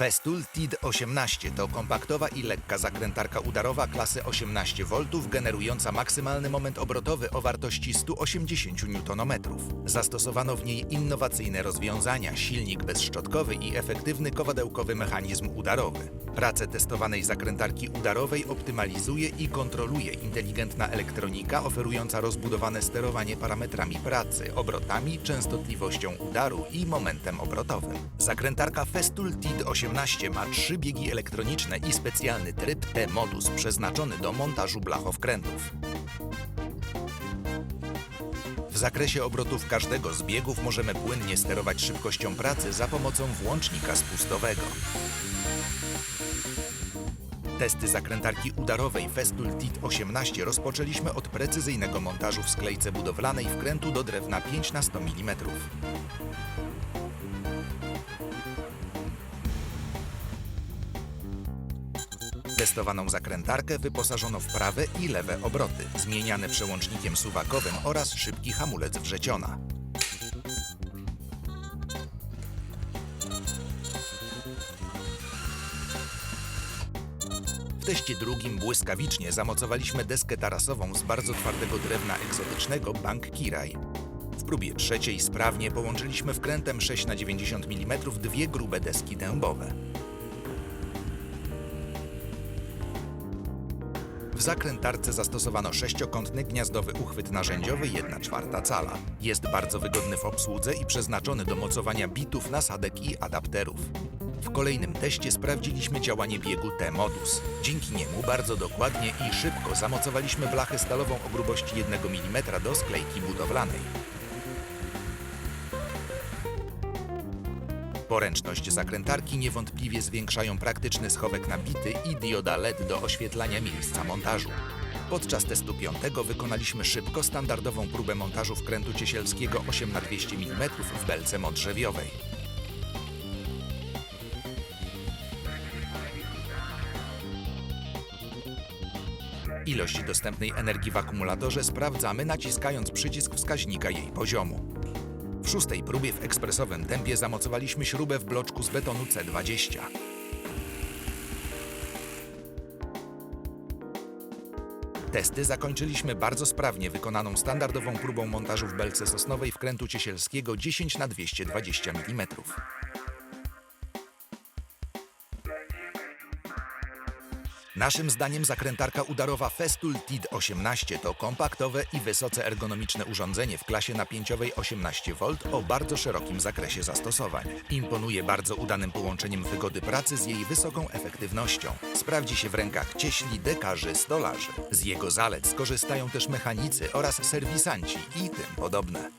Festool TID 18 to kompaktowa i lekka zakrętarka udarowa klasy 18 V generująca maksymalny moment obrotowy o wartości 180 Nm. Zastosowano w niej innowacyjne rozwiązania, silnik bezszczotkowy i efektywny kowadełkowy mechanizm udarowy. Pracę testowanej zakrętarki udarowej optymalizuje i kontroluje inteligentna elektronika oferująca rozbudowane sterowanie parametrami pracy, obrotami, częstotliwością udaru i momentem obrotowym. Zakrętarka Festool TID 18 ma trzy biegi elektroniczne i specjalny tryb T-modus przeznaczony do montażu blachowkrętów. W zakresie obrotów każdego z biegów możemy płynnie sterować szybkością pracy za pomocą włącznika spustowego. Testy zakrętarki udarowej Festool TIT 18 rozpoczęliśmy od precyzyjnego montażu w sklejce budowlanej wkrętu do drewna 5 na 100 mm. Testowaną zakrętarkę wyposażono w prawe i lewe obroty, zmieniane przełącznikiem suwakowym oraz szybki hamulec wrzeciona. W teście drugim błyskawicznie zamocowaliśmy deskę tarasową z bardzo twardego drewna egzotycznego Bank Kiraj. W próbie trzeciej sprawnie połączyliśmy wkrętem 6 na 90 mm dwie grube deski dębowe. W zakrętarce zastosowano sześciokątny gniazdowy uchwyt narzędziowy 1 czwarta cala. Jest bardzo wygodny w obsłudze i przeznaczony do mocowania bitów, nasadek i adapterów. W kolejnym teście sprawdziliśmy działanie biegu T-modus. Dzięki niemu bardzo dokładnie i szybko zamocowaliśmy blachę stalową o grubości 1 mm do sklejki budowlanej. Poręczność zakrętarki niewątpliwie zwiększają praktyczny schowek na bity i dioda LED do oświetlania miejsca montażu. Podczas testu piątego wykonaliśmy szybko standardową próbę montażu wkrętu ciesielskiego 8 na 200 mm w belce modrzewiowej. Ilość dostępnej energii w akumulatorze sprawdzamy naciskając przycisk wskaźnika jej poziomu. Szóstej próbie w ekspresowym tempie zamocowaliśmy śrubę w bloczku z betonu C20. Testy zakończyliśmy bardzo sprawnie wykonaną standardową próbą montażu w belce sosnowej wkrętu ciesielskiego 10 na 220 mm. Naszym zdaniem zakrętarka udarowa Festool TID 18 to kompaktowe i wysoce ergonomiczne urządzenie w klasie napięciowej 18V o bardzo szerokim zakresie zastosowań. Imponuje bardzo udanym połączeniem wygody pracy z jej wysoką efektywnością. Sprawdzi się w rękach cieśli, dekarzy, stolarzy. Z jego zalet skorzystają też mechanicy oraz serwisanci i tym podobne.